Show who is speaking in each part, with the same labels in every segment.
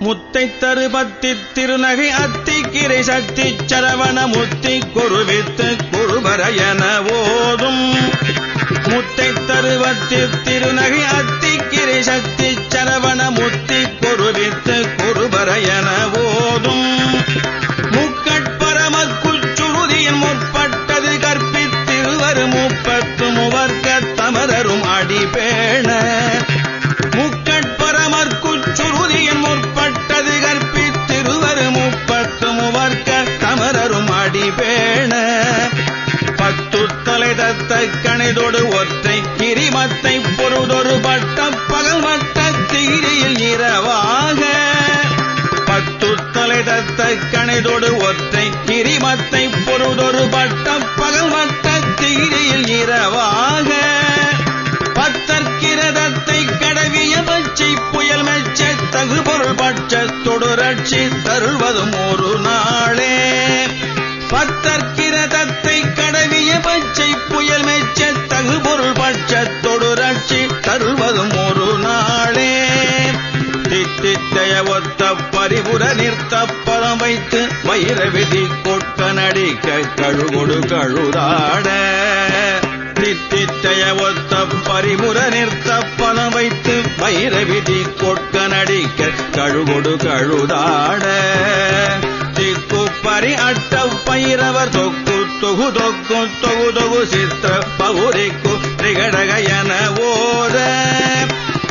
Speaker 1: முத்தை தருபத்தி திருநகை அத்திக்கிரை சக்தி சரவண முத்தி குருவித்து குருபர என ஓதும். முத்தை தருவத்தி திருநகை அத்திக்கிரை சக்தி சரவண முத்தி குருவித்து குருபர என ஓதும் தலை கணிதொடு ஒற்றை கிரிமத்தை பொருதொரு பட்ட பகல் மட்ட தீரியில் இரவாக பத்து தலை தத்த கணிதொடு ஒற்றை கிரிமத்தை பொருதொரு பட்ட பகல் மட்ட தீரியில் இரவாக பத்தற்கிரதத்தை கடவிய பச்சை புயல் மெச்ச தகு பொருள் பட்ச தொடுரட்சி தருள்வதும் ஒரு நாளே. பத்தற்கு வைத்து விதி கொட்ட நடிக்க கழுகொடு கழுதாட. தித்தித்தைய ஒத்த பரிமுற நிறுத்த பணம் வைத்து வைர விதி கொட்ட நடிக்க கழுகொடு கழுதாட. திக்கு பரி அட்ட பைரவர் தொக்கு தொகு தொக்கு தொகு தொகு சித்திர பகுரிக்கு திகடக என ஓத.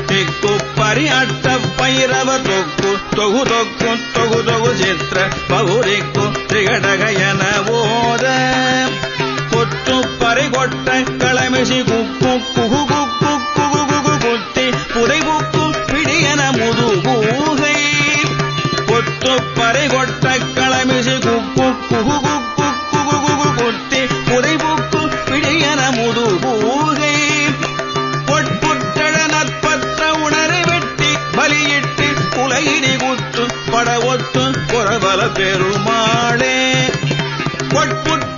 Speaker 1: திக்கு பரி அட்ட பைரவ தொக்கு தொகு தொக்கு தொகு தொகு சித்திர பகு கொட்ட களமிசி குக்கு குகு குக்கு குகு குகு குத்தி புதை குக்கு பிடியன முது முதுகூகை கொத்து பறை கொட்ட களமிசி குக்கு குகு குக்கு குகு குகு குத்தி புதை குக்கு பிடியன முது முதுகூகை பொட்புட்டழ நற்பத்த உணரை வெட்டி பலியிட்டு குலையிடி குத்து பட ஒத்து புறபல பெருமாளே. பொட்புட்ட